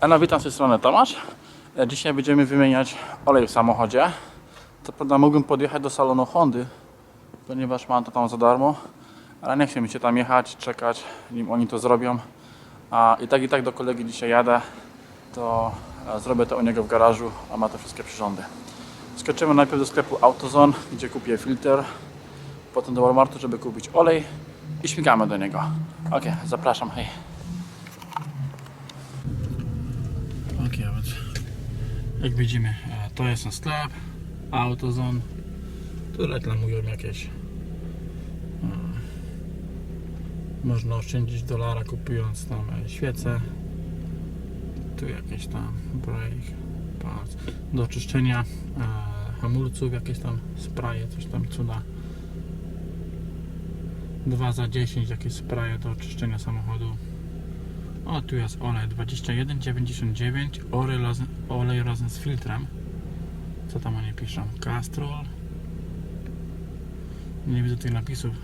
Ela, witam z tej strony Tomasz. E, Dzisiaj będziemy wymieniać olej w samochodzie. Co prawda mógłbym podjechać do salonu Hondy, ponieważ mam to tam za darmo, ale nie chcę mi się tam jechać, czekać, nim oni to zrobią. A i tak i tak do kolegi dzisiaj jadę, to e, zrobię to u niego w garażu, a ma to wszystkie przyrządy. Skoczymy najpierw do sklepu AutoZone, gdzie kupię filtr, potem do Walmartu, żeby kupić olej i śmigamy do niego. Ok, zapraszam, hej. Ok, więc jak widzimy, e, to jest ten sklep, AutoZone. Tu reklamują jakieś. e, Można oszczędzić dolara kupując tam e, świece. Tu jakieś tam brake pads. Do oczyszczenia e, hamulców, jakieś tam spraye, coś tam cuda. 2 za 10 jakieś spraye do oczyszczenia samochodu. O, tu jest olej 21,99 olej razem, olej razem z filtrem. Co tam oni piszą? Castrol. Nie widzę tych napisów.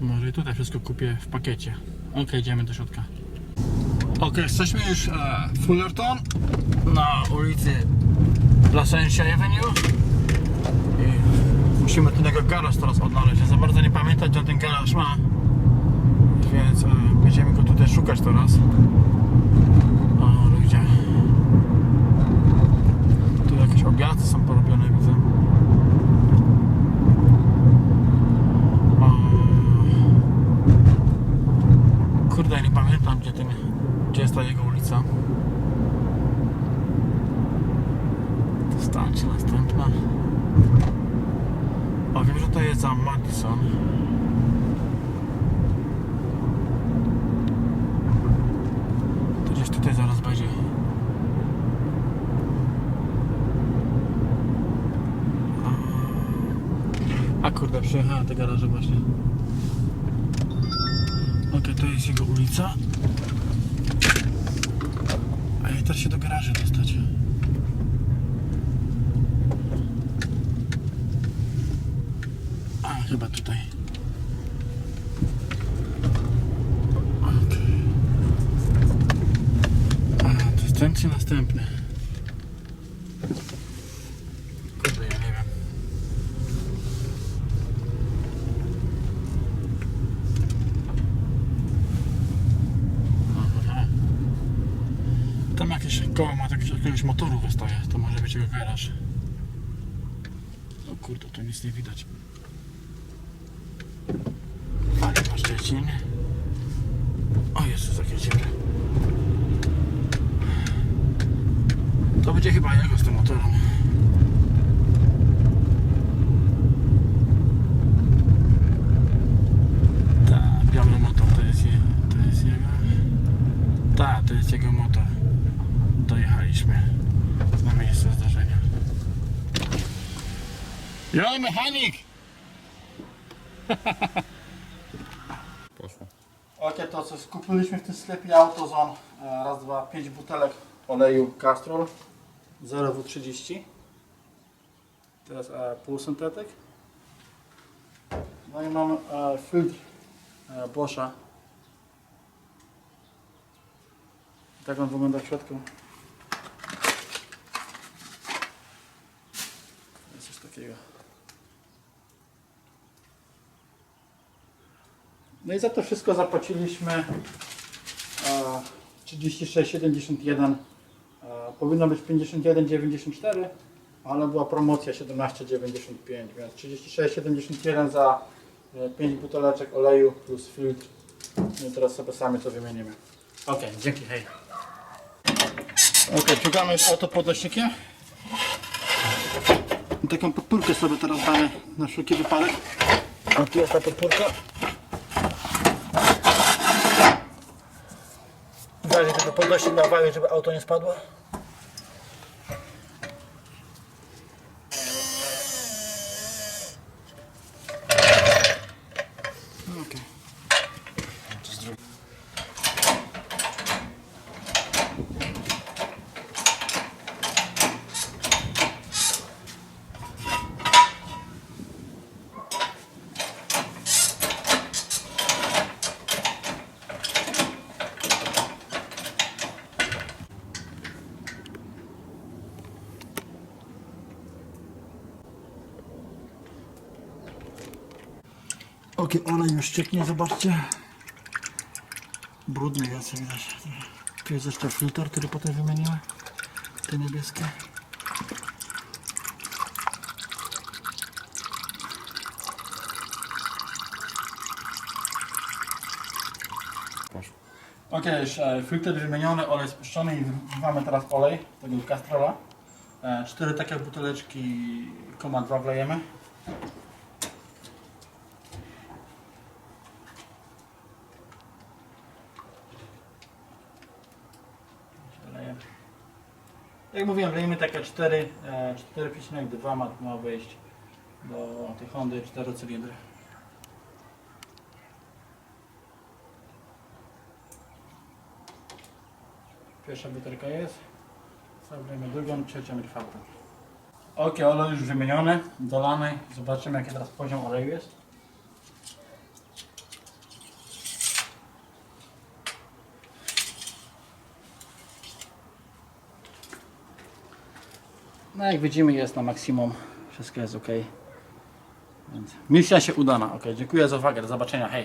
Może tutaj wszystko kupię w pakiecie. Ok, idziemy do środka. Ok, jesteśmy już e, w Fullerton na ulicy Placentia Avenue. I musimy ten jego garaż teraz odnaleźć. Ja za bardzo nie pamiętam, gdzie ten garaż ma. E, tutaj szukać teraz. O, ludzie. Tu jakieś obiady są porobione, widzę. Kurde, nie pamiętam, gdzie, ten, gdzie jest ta jego ulica. To następna. O, wiem, że to jest za Madison. To gdzieś tutaj zaraz będzie. A kurde, przyjechałem te garaże właśnie. Ok, to jest jego ulica. A ja się do garaży dostać. A, chyba tutaj. Okej. A, to jest ten czy następny? Kurde, ja nie wiem. Aha. Tam jakieś koło ma tak, jakiegoś motoru wystaje, to może być jego garaż. O kurde, tu nic nie widać. Ale ma Szczecin. O Jezus, jakie dziury. To będzie chyba jego z tym motorem. Tak, biały motor to jest, je, to jest jego. Tak, to jest jego motor. Dojechaliśmy na miejsce zdarzenia. Jo, mechanik! Poszło. Ok, to co skupiliśmy w tym sklepie AutoZone, raz, dwa, pięć butelek oleju Castrol 0W30 to jest e, półsyntetyk no i mamy e, filtr e, Boscha. Tak on wygląda w środku. Jest coś takiego. No i za to wszystko zapłaciliśmy e, 36,71. E, powinno być 51,94, ale była promocja 17,95, więc 36,71 za e, 5 buteleczek oleju plus filtr. No i teraz sobie sami to wymienimy. Ok, dzięki, hej. Ok, ciągamy już auto podnośnikiem. Taką podpórkę sobie teraz damy na wszelki wypadek. A tu jest ta podpórka. W razie tego podnośnik na wagę, żeby auto nie spadło. Ok, olej już cieknie, zobaczcie. Brudny jest, jak widać. Tu jest jeszcze filtr, który potem wymienimy. Te niebieskie. Ok, już e, filtr wymieniony, olej spuszczony i wlewamy teraz olej tego kastrola. E, cztery takie buteleczki Koma 2 wlejemy. Wlejemy. Jak mówiłem, wlejemy takie 4, e, 4,2 ma, wejść do tej Hondy 4 cylindry. Pierwsza butelka jest. Zrobimy drugą, trzecią i czwartą. Ok, olej już wymieniony, dolany. Zobaczymy jaki teraz poziom oleju jest. No jak widzimy jest na maksimum. Wszystko jest ok. Więc misja się udana. Ok, dziękuję za uwagę. Do zobaczenia. Hej.